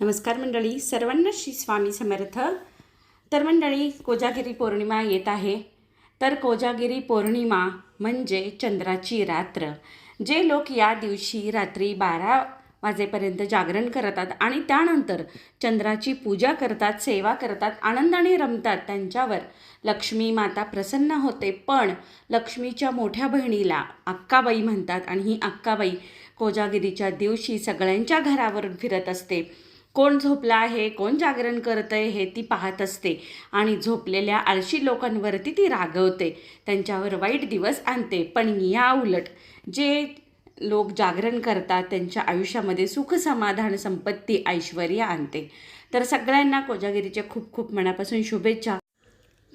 नमस्कार मंडळी सर्वांना श्री स्वामी समर्थ. तर मंडळी कोजागिरी पौर्णिमा येत आहे. तर कोजागिरी पौर्णिमा म्हणजे चंद्राची रात्र जे लोक या दिवशी रात्री बारा वाजेपर्यंत जागरण करतात आणि त्यानंतर चंद्राची पूजा करतात सेवा करतात आनंदाने रमतात. त्यांच्यावर लक्ष्मी माता प्रसन्न होते पण लक्ष्मीच्या मोठ्या बहिणीला अक्काबाई म्हणतात आणि ही अक्काबाई कोजागिरीच्या दिवशी सगळ्यांच्या घरावर फिरत असते. कोण झोपला आहे कोण जागरण करत आहे हे ती पाहत असते. आणि झोपलेल्या आळशी लोकांवरती ती रागवते. त्यांच्यावर वाईट दिवस आणते पण या उलट. जे लोक जागरण करतात त्यांच्या आयुष्यामध्ये सुख समाधान संपत्ती ऐश्वर आणते. तर सगळ्यांना कोजागिरीच्या खूप खूप मनापासून शुभेच्छा.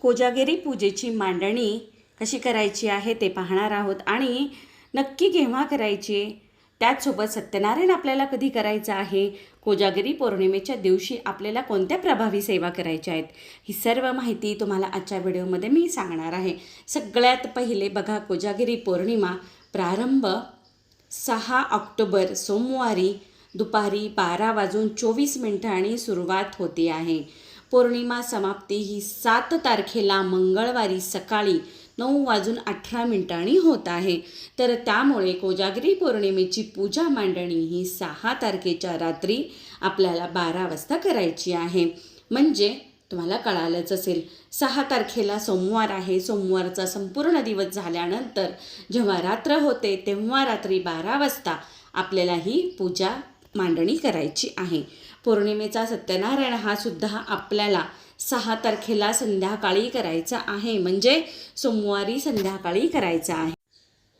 कोजागिरी पूजेची मांडणी कशी करायची आहे ते पाहणार आहोत आणि नक्की केव्हा करायची त्याचसोबत सत्यनारायण आपल्याला कधी करायचं आहे? कोजागिरी पौर्णिमेच्या दिवशी आपल्याला कोणत्या प्रभावी सेवा करायच्या आहेत? ही सर्व माहिती तुम्हाला आजच्या व्हिडिओमध्ये मी सांगणार आहे. सगळ्यात पहिले बघा कोजागिरी पौर्णिमा प्रारंभ सहा ऑक्टोबर सोमवारी दुपारी बारा वाजून चोवीस मिनिटांनी सुरुवात होते आहे. पौर्णिमा समाप्ती ही सात तारखेला मंगळवारी सकाळी नऊ वाजून अठरा मिनिटांनी होत आहे. तर त्यामुळे कोजागिरी पौर्णिमेची पूजा मांडणी ही सहा तारखेच्या रात्री आपल्याला बारा वाजता करायची आहे. म्हणजे तुम्हाला कळालंच असेल सहा तारखेला सोमवार आहे. सोमवारचा संपूर्ण दिवस झाल्यानंतर जेव्हा रात्र होते तेव्हा रात्री बारा वाजता आपल्याला ही पूजा मांडणी करायची आहे. पौर्णिमेचा सत्यनारायण हा सुद्धा आपल्याला सहा तारखेला संध्याकाळी करायचा आहे. म्हणजे सोमवारी संध्याकाळी करायचा आहे.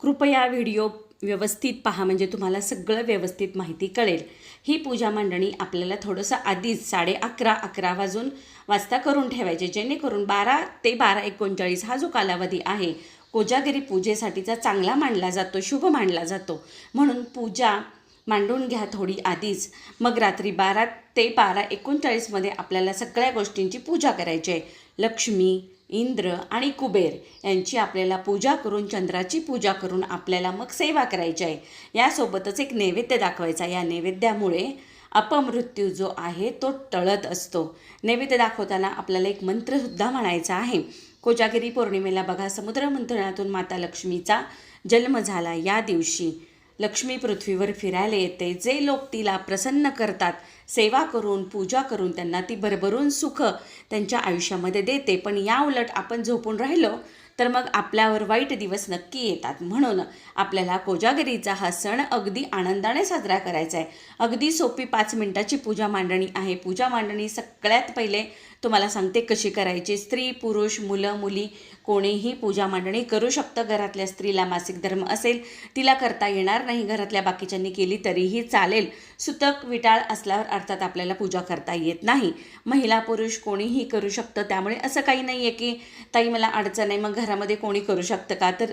कृपया व्हिडिओ व्यवस्थित पहा म्हणजे तुम्हाला सगळं व्यवस्थित माहिती कळेल. ही पूजा मांडणी आपल्याला थोडंसं आधीच साडे अकरा अकरा वाजून वाजता करून ठेवायचे जेणेकरून बारा ते बारा एकोणचाळीस हा जो कालावधी आहे कोजागिरी पूजेसाठीचा चांगला मानला जातो शुभ मानला जातो. म्हणून पूजा मांडून घ्या थोडी आधीच. मग रात्री बारा ते बारा एकोणचाळीसमध्ये आपल्याला सगळ्या गोष्टींची पूजा करायची आहे. लक्ष्मी इंद्र आणि कुबेर यांची आपल्याला पूजा करून चंद्राची पूजा करून आपल्याला मग सेवा करायची आहे. यासोबतच एक नैवेद्य दाखवायचा या नैवेद्यामुळे अपमृत्यू जो आहे तो टळत असतो. नैवेद्य दाखवताना आपल्याला एक मंत्रसुद्धा म्हणायचा आहे. कोजागिरी पौर्णिमेला बघा समुद्र मंथनातून माता लक्ष्मीचा जन्म झाला या दिवशी. लक्ष्मी पृथ्वीवर फिरायला येते. जे लोक तिला प्रसन्न करतात सेवा करून पूजा करून त्यांना ती भरभरून सुख त्यांच्या आयुष्यामध्ये देते. पण या उलट आपण झोपून राहिलो तर मग आपल्यावर वाईट दिवस नक्की येतात. म्हणून आपल्याला कोजागिरीचा हा सण अगदी आनंदाने साजरा करायचा आहे. अगदी सोपी पाच मिनिटाची पूजा मांडणी आहे. पूजा मांडणी सगळ्यात पहिले तुम्हाला सांगते कशी करायची. स्त्री पुरुष मुलं मुली कोणीही पूजा मांडणी करू शकतं. घरातल्या स्त्रीला मासिक धर्म असेल तिला करता येणार नाही. घरातल्या बाकीच्यांनी केली तरीही चालेल. सुतक विटाळ असल्यावर अर्थात आपल्याला पूजा करता येत नाही. महिला पुरुष कोणीही करू शकतं. त्यामुळे असं काही नाही आहे की ताई मला अडचण आहे. मग घरामध्ये कोणी करू शकतं का? तर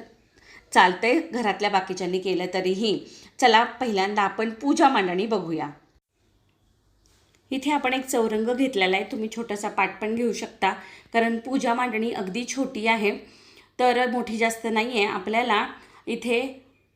चालतंय. घरातल्या बाकीच्यांनी केलं तरीही. चला पहिल्यांदा आपण पूजा मांडणी बघूया. इथे आपण एक चौरंग घेतलेला आहे. तुम्ही छोटासा पाट पण घेऊ शकता. कारण पूजा मांडणी अगदी छोटी आहे. तर मोठी जास्त नाही आहे आपल्याला इथे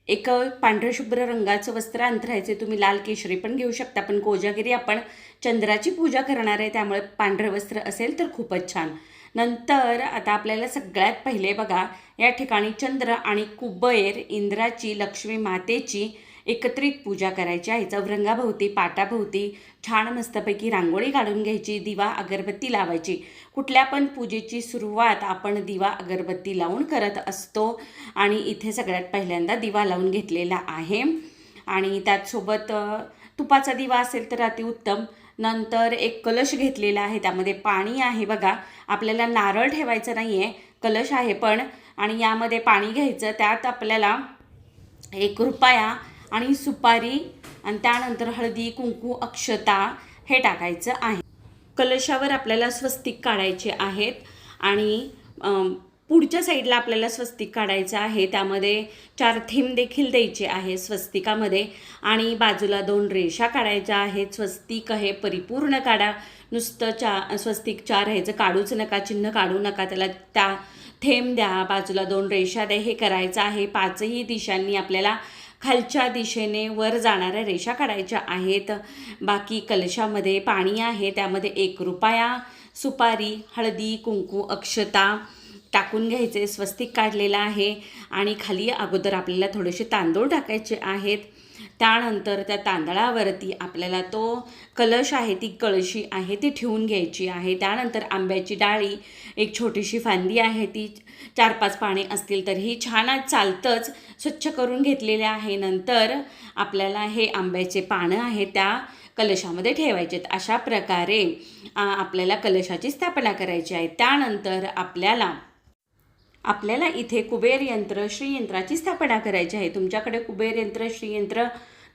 एक पांढरशुभ्र रंगाचं वस्त्र अंतरायचे तुम्ही लाल केशरी पण घेऊ शकता. पण कोजागिरी आपण चंद्राची पूजा करणार आहे. त्यामुळे पांढरं वस्त्र असेल तर खूपच छान. नंतर आता आपल्याला सगळ्यात पहिले बघा या ठिकाणी चंद्र आणि कुबेर इंद्राची लक्ष्मी मातेची एकत्रित पूजा करायची आहे. चौरंगाभोवती पाटाभोवती छान मस्तपैकी रांगोळी काढून घ्यायची दिवा अगरबत्ती लावायची. कुठल्या पण पूजेची सुरुवात आपण दिवा अगरबत्ती लावून करत असतो आणि इथे सगळ्यात पहिल्यांदा दिवा लावून घेतलेला आहे. आणि त्याचसोबत तुपाचा दिवा असेल तर अतिउत्तम नंतर एक कलश घेतलेला आहे. त्यामध्ये पाणी आहे बघा. आपल्याला नारळ ठेवायचं नाही आहे कलश आहे पण. आणि यामध्ये पाणी घ्यायचं. त्यात आपल्याला एक रुपया आणि सुपारी आणि त्यानंतर हळदी कुंकू अक्षता हे टाकायचं आहे. कलशावर आपल्याला स्वस्तिक काढायचे आहेत आणि पुढच्या साईडला आपल्याला स्वस्तिक काढायचं आहे. त्यामध्ये चार थीम देखील द्यायचे आहे स्वस्तिकामध्ये आणि बाजूला दोन रेषा काढायच्या आहेत. स्वस्तिक हे परिपूर्ण काढा. नुसतं चा स्वस्तिक चार ह्याचं काढूच नका चिन्ह काढू नका त्याला त्या थेंब द्या बाजूला दोन रेषा द्या हे करायचं आहे. पाचही दिशांनी आपल्याला खालच्या दिशेने वर जाणाऱ्या रेषा काढायच्या आहेत. बाकी कलशामध्ये पाणी आहे. त्यामध्ये एक रुपया सुपारी हळदी कुंकू अक्षता टाकून घ्यायचे. स्वस्तिक काढलेलं आहे. आणि खाली अगोदर आपल्याला थोडेसे तांदूळ टाकायचे आहेत. त्यानंतर त्या तांदळावरती आपल्याला तो कलश आहे ती कळशी आहे ती ठेवून घ्यायची आहे. त्यानंतर आंब्याची डाळी एक छोटीशी फांदी आहे ती चार पाच पाने असतील तर ही छान चालतंच स्वच्छ करून घेतलेले आहे. नंतर आपल्याला हे आंब्याचे पानं आहे त्या कलशामध्ये ठेवायचे आहेत अशा प्रकारे आपल्याला कलशाची स्थापना करायची आहे. त्यानंतर आपल्याला आपल्याला इथे कुबेर यंत्र श्रीयंत्राची स्थापना करायची आहे. तुमच्याकडे कुबेर यंत्र श्रीयंत्र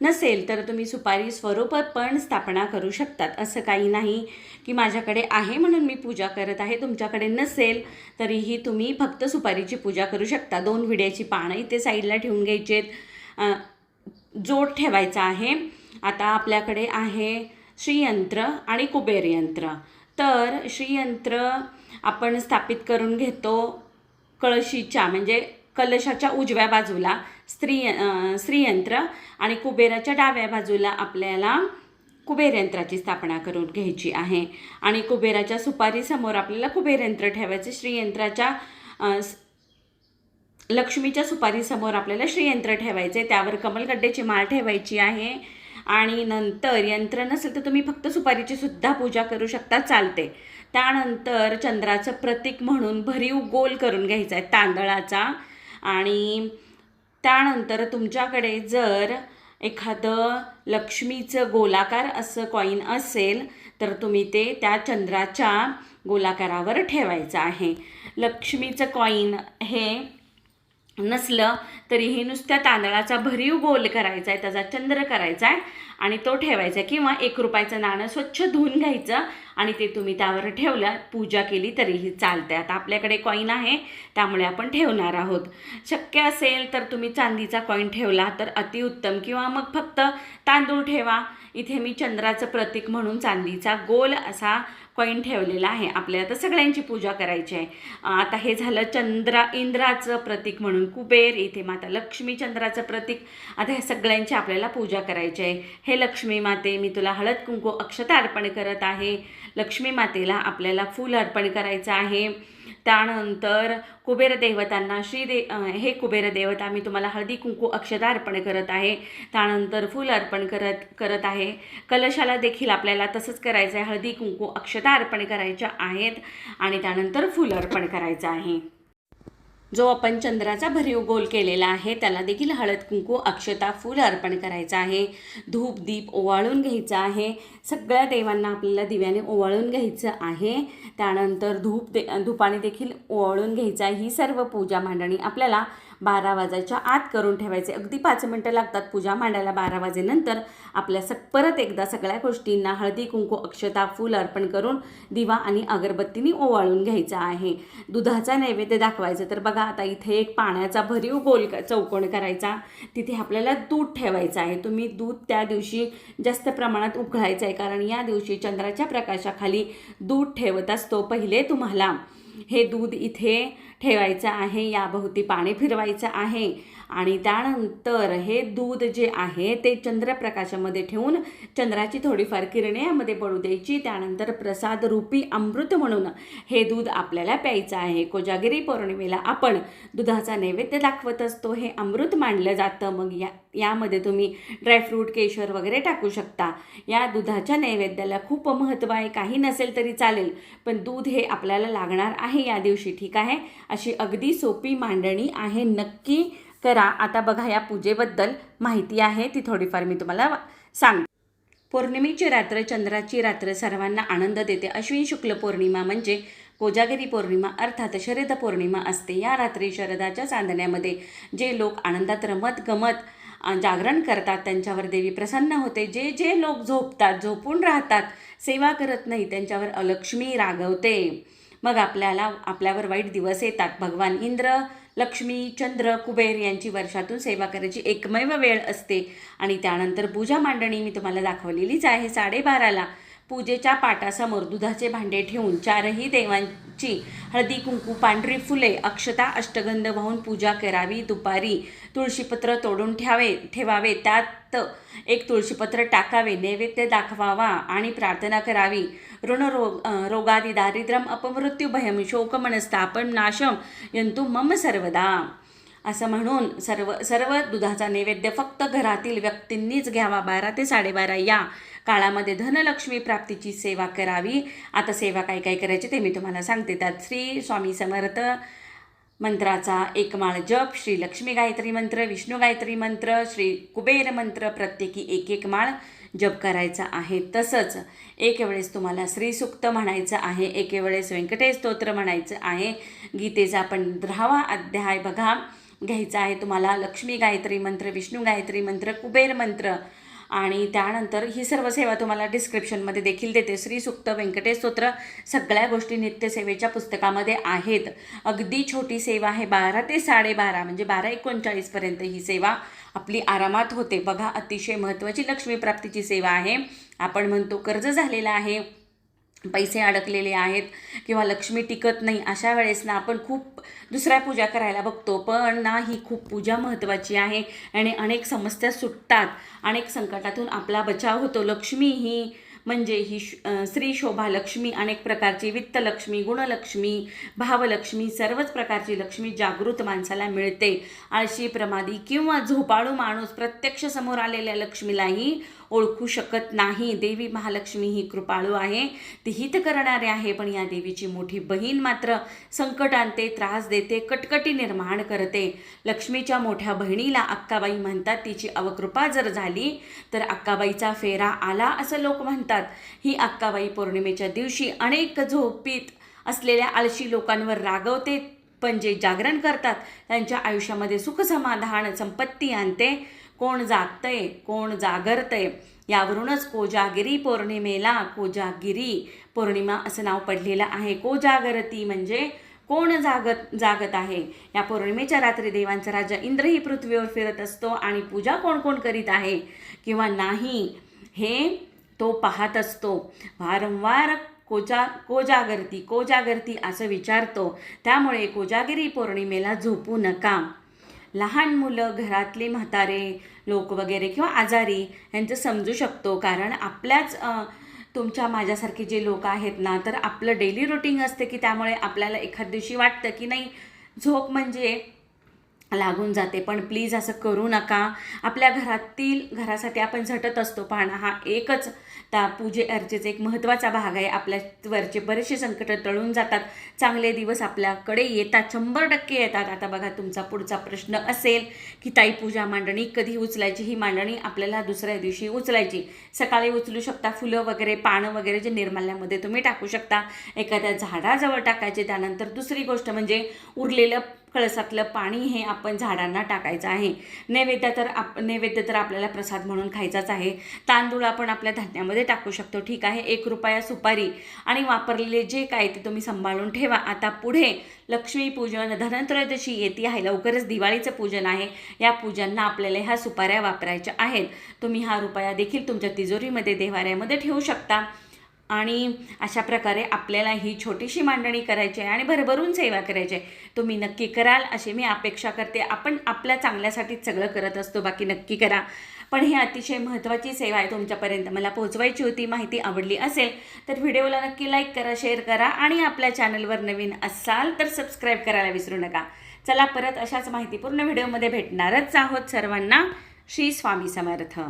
नसेल तर तुम्ही सुपारी स्वरूप पण स्थापना करू शकतात. असं काही नाही की माझ्याकडे आहे म्हणून मी पूजा करत आहे. तुमच्याकडे नसेल तरीही तुम्ही फक्त सुपारीची पूजा करू शकता. दोन विड्याची पानं इथे साईडला ठेवून घ्यायचे आहेत जोड ठेवायचा आहे. आता आपल्याकडे आहे श्रीयंत्र आणि कुबेर यंत्र. तर श्रीयंत्र आपण स्थापित करून घेतो. कळशीच्या म्हणजे कलशाच्या उजव्या बाजूला स्त्री स्त्रीयंत्र श्रीयंत्र आणि कुबेराच्या डाव्या बाजूला आपल्याला कुबेर यंत्राची स्थापना करून घ्यायची आहे. आणि कुबेराच्या सुपारीसमोर आपल्याला कुबेर यंत्र श्रीयंत्राच्या लक्ष्मीच्या सुपारीसमोर आपल्याला श्रीयंत्र ठेवायचे. त्यावर कमलगड्डेची माळ ठेवायची आहे. आणि नंतर यंत्र नसेल तर तुम्ही फक्त सुपारीची सुद्धा पूजा करू शकता. चालते. त्यानंतर चंद्राचं प्रतीक म्हणून भरीव गोल करून घ्यायचा आहे तांदळाचा. आणि त्यानंतर तुमच्याकडे जर एखादं लक्ष्मीचं गोलाकार असं कॉईन असेल तर तुम्ही ते त्या चंद्राच्या गोलाकारावर ठेवायचं आहे. लक्ष्मीचं कॉईन हे नसलं तरीही नुसत्या तांदळाचा भरीव गोल करायचा आहे त्याचा चंद्र करायचा आहे आणि तो ठेवायचा आहे किंवा एक रुपयाचं नाणं स्वच्छ धुवून घ्यायचं आणि ते तुम्ही त्यावर ठेवलं पूजा केली तरीही चालते आता आपल्याकडे कॉईन आहे त्यामुळे आपण ठेवणार आहोत. शक्य असेल तर तुम्ही चांदीचा कॉईन ठेवला तर अतिउत्तम किंवा मग फक्त तांदूळ ठेवा. इथे मी चंद्राचं प्रतीक म्हणून चांदीचा गोल असा कॉईन ठेवलेला आहे. आपल्याला तर सगळ्यांची पूजा करायची आहे. आता हे झालं चंद्रा इंद्राचं प्रतीक म्हणून कुबेर इथे माता लक्ष्मी चंद्राचं प्रतीक. आता ह्या सगळ्यांची आपल्याला पूजा करायची आहे. हे लक्ष्मी माते मी तुला हळद कुंकू अक्षता अर्पण करत आहे. लक्ष्मी मातेला आपल्याला फूल अर्पण करायचं आहे. त्यानंतर कुबेर देवतांना श्रीदे हे कुबेर देवता मी तुम्हाला हळदी कुंकू अक्षता अर्पण करत आहे. त्यानंतर फूल अर्पण करत करत आहे. कलशाला देखील आपल्याला तसंच करायचं आहे हळदी कुंकू अक्षता अर्पण करायच्या आहेत आणि त्यानंतर फूल अर्पण करायचं आहे. जो आपण चंद्राचा भरीव गोल केलेला आहे त्याला देखील हळद कुंकू अक्षता फूल अर्पण करायचं आहे. धूप दीप ओवाळून घ्यायचं आहे. सगळ्या देवांना आपल्याला दिव्याने ओवाळून घ्यायचं आहे. त्यानंतर धूप दे धूपाने देखील ओवाळून घ्यायचं आहे. ही सर्व पूजा मांडणी आपल्याला बारा वाजायच्या आत करून ठेवायचे. अगदी पाच मिनटं लागतात पूजा मांडायला बारा वाजेनंतर. आपल्या स परत एकदा सगळ्या गोष्टींना हळदी कुंकू अक्षता फूल अर्पण करून दिवा आणि अगरबत्तीने ओवाळून घ्यायचा आहे. दुधाचा नैवेद्य दाखवायचं. तर बघा आता इथे एक पाण्याचा भरीव गोल क- चौकोन करायचा. तिथे आपल्याला दूध ठेवायचं आहे. तुम्ही दूध त्या दिवशी जास्त प्रमाणात उकळायचं आहे कारण या दिवशी चंद्राच्या प्रकाशाखाली दूध ठेवत असतो पहिले तुम्हाला. हे दूध इथे ठेवायचं आहे याभोवती पाणी फिरवायचं आहे. आणि त्यानंतर हे दूध जे आहे ते चंद्रप्रकाशामध्ये ठेवून चंद्राची थोडीफार किरणे यामध्ये पडू द्यायची. त्यानंतर प्रसाद रूपी अमृत म्हणून हे दूध आपल्याला प्यायचं आहे. कोजागिरी पौर्णिमेला आपण दुधाचा नैवेद्य दाखवत असतो. हे अमृत मांडलं जातं. मग या यामध्ये तुम्ही ड्रायफ्रूट केशर वगैरे टाकू शकता. या दुधाच्या नैवेद्याला खूप महत्त्व आहे. काही नसेल तरी चालेल पण दूध हे आपल्याला लागणार आहे या दिवशी. ठीक आहे? अशी अगदी सोपी मांडणी आहे. नक्की करा. आता बघा या पूजेबद्दल माहिती आहे. ती थोडीफार मी तुम्हाला सांग पौर्णिमेची रात्र चंद्राची रात्र सर्वांना आनंद देते. अश्विन शुक्ल पौर्णिमा म्हणजे कोजागिरी पौर्णिमा अर्थात शरद पौर्णिमा असते. या रात्री शरदाच्या चांदण्यामध्ये जे लोक आनंदात रमत गमत जागरण करतात त्यांच्यावर देवी प्रसन्न होते. जे जे लोक झोपतात झोपून राहतात सेवा करत नाही त्यांच्यावर अलक्ष्मी रागवते. मग आपल्याला आपल्यावर वाईट दिवस येतात. भगवान इंद्र लक्ष्मी चंद्र कुबेर यांची वर्षातून सेवा करायची एकमेव वेळ असते. आणि त्यानंतर पूजा मांडणी मी तुम्हाला दाखवलेलीच आहे साडेबाराला. पूजेच्या पाटासमोर दुधाचे भांडे ठेवून चारही देवांची हळदी कुंकू पांढरी फुले अक्षता अष्टगंध वाहून पूजा करावी. दुपारी तुळशीपत्र तोडून ठेवावे ठेवावे. त्यात एक तुळशीपत्र टाकावे नैवेद्य दाखवावा आणि प्रार्थना करावी. ऋणरोग अं, रोगादी दारिद्र्यम अपमृत्यू भयम शोकमनस्तापम नाशम यंतु मम सर्वदा. असं म्हणून सर्व सर्व दुधाचा नैवेद्य फक्त घरातील व्यक्तींनीच घ्यावा. बारा ते साडेबारा या काळामध्ये धनलक्ष्मी प्राप्तीची सेवा करावी. आता सेवा काय काय करायची ते मी तुम्हाला सांगते. त्यात श्री स्वामी समर्थ मंत्राचा एक माळ जप श्री लक्ष्मी गायत्री मंत्र विष्णू गायत्री मंत्र श्री कुबेर मंत्र प्रत्येकी एक एक माळ जप करायचा आहे. तसंच एक वेळेस तुम्हाला श्रीसुक्त म्हणायचं आहे एकेवेळेस व्यंकटेश स्तोत्र म्हणायचं आहे. गीतेचा पंधरावा अध्याय बघा. घ्यायचा आहे तुम्हाला लक्ष्मी गायत्री मंत्र विष्णू गायत्री मंत्र कुबेर मंत्र आणि त्यानंतर ही सर्व सेवा तुम्हाला डिस्क्रिप्शनमध्ये देखील देते. श्री सुक्त व्यंकटेश स्तोत्र सगळ्या गोष्टी नित्यसेवेच्या पुस्तकामध्ये आहेत. अगदी छोटी सेवा आहे बारा ते साडेबारा म्हणजे बारा एकोणचाळीसपर्यंत ही सेवा आपली आरामात होते. बघा अतिशय महत्त्वाची लक्ष्मी प्राप्तीची सेवा आहे. आपण म्हणतो कर्ज झालेला आहे. पैसे अडकलेले आहेत किंवा लक्ष्मी टिकत नाही अशा वेळेस ना आपण खूप दुसऱ्या पूजा करायला बघतो. पण ना ही खूप पूजा महत्त्वाची आहे आणि अनेक समस्या सुटतात. अनेक संकटातून आपला बचाव होतो. लक्ष्मी ही म्हणजे ही श्री स्त्री शोभा लक्ष्मी अनेक प्रकारची वित्तलक्ष्मी गुणलक्ष्मी भावलक्ष्मी सर्वच प्रकारची लक्ष्मी जागृत माणसाला मिळते. आळशी प्रमादी किंवा झोपाळू माणूस प्रत्यक्ष समोर आलेल्या लक्ष्मीलाही ओळखू शकत नाही. देवी महालक्ष्मी ही कृपाळू आहे. ती हित करणारे आहे पण या देवीची मोठी बहीण मात्र संकट आणते त्रास देते कटकटी निर्माण करते. लक्ष्मीच्या मोठ्या बहिणीला अक्काबाई म्हणतात तिची अवकृपा जर झाली तर अक्काबाईचा फेरा आला असं लोक म्हणतात. ही अक्काबाई पौर्णिमेच्या दिवशी अनेक झोपीत असलेल्या आळशी लोकांवर रागवते पण जे जागरण करतात त्यांच्या आयुष्यामध्ये सुखसमाधान संपत्ती आणते. कोण जागतंय कोण जागरतंय यावरूनच कोजागिरी पौर्णिमेला कोजागिरी पौर्णिमा असं नाव पडलेलं आहे. कोजागरती म्हणजे कोण जागत जागत आहे? या पौर्णिमेच्या रात्री देवांचा राजा इंद्रही पृथ्वीवर फिरत असतो आणि पूजा कोण कोण करीत आहे? किंवा नाही हे तो पाहत असतो. वारंवार कोजा कोजागरती कोजागरती असं विचारतो. त्यामुळे कोजागिरी पौर्णिमेला झोपू नका. लहान मुलं घरातले म्हातारे लोक वगैरे किंवा आजारी यांचं समजू शकतो. कारण आपल्याच तुमच्या माझ्यासारखे जे लोक आहेत ना तर आपलं डेली रुटीन असते की त्यामुळे आपल्याला एखाद दिवशी वाटतं की नाही झोप म्हणजे लागून जाते. पण प्लीज असं करू नका. आपल्या घरातील घरासाठी आपण झटत असतो. पाहणं हा एकच त्या पूजे अर्चेचा एक महत्त्वाचा भाग आहे. आपल्यावरचे बरेचसे संकटं टळून जातात. चांगले दिवस आपल्याकडे येतात. शंभर टक्के येतात. आता बघा तुमचा पुढचा प्रश्न असेल की ताई पूजा मांडणी कधी उचलायची? ही मांडणी आपल्याला दुसऱ्या दिवशी उचलायची. सकाळी उचलू शकता. फुलं वगैरे पानं वगैरे जे निर्माल्यामध्ये तुम्ही टाकू शकता. एखाद्या झाडाजवळ टाकायचे. त्यानंतर दुसरी गोष्ट म्हणजे उरलेलं कळसातलं पाणी हे आपण झाडांना टाकायचं आहे. नैवेद्य तर आप नैवेद्य तर आपल्याला प्रसाद म्हणून खायचाच आहे. तांदूळ आपण आपल्या धान्यामध्ये टाकू शकतो. ठीक आहे एक रुपया सुपारी. आणि वापरलेले जे काय ते तुम्ही सांभाळून ठेवा. आता पुढे लक्ष्मीपूजन धनत्रयोदशी येते आहे. लवकरच दिवाळीचं पूजन आहे. या पूजनला आपल्याला ह्या सुपाऱ्या वापरायच्या आहेत. तुम्ही हा रुपया देखील तुमच्या तिजोरीमध्ये देवाऱ्यामध्ये ठेवू शकता. आणि अशा प्रकारे आपल्याला ही छोटीशी मांडणी करायची आहे आणि भरभरून सेवा करायची आहे. तुम्ही नक्की कराल अशी मी अपेक्षा करते. आपण आपल्या चांगल्यासाठीच सगळं करत असतो बाकी नक्की करा. पण ही अतिशय महत्त्वाची सेवा आहे तुमच्यापर्यंत. मला पोहोचवायची होती माहिती आवडली असेल तर व्हिडिओला नक्की लाईक करा शेअर करा आणि आपल्या चॅनलवर नवीन असाल तर सबस्क्राईब करायला विसरू नका. चला परत अशाच माहितीपूर्ण व्हिडिओमध्ये भेटणारच आहोत सर्वांना. श्री स्वामी समर्थ.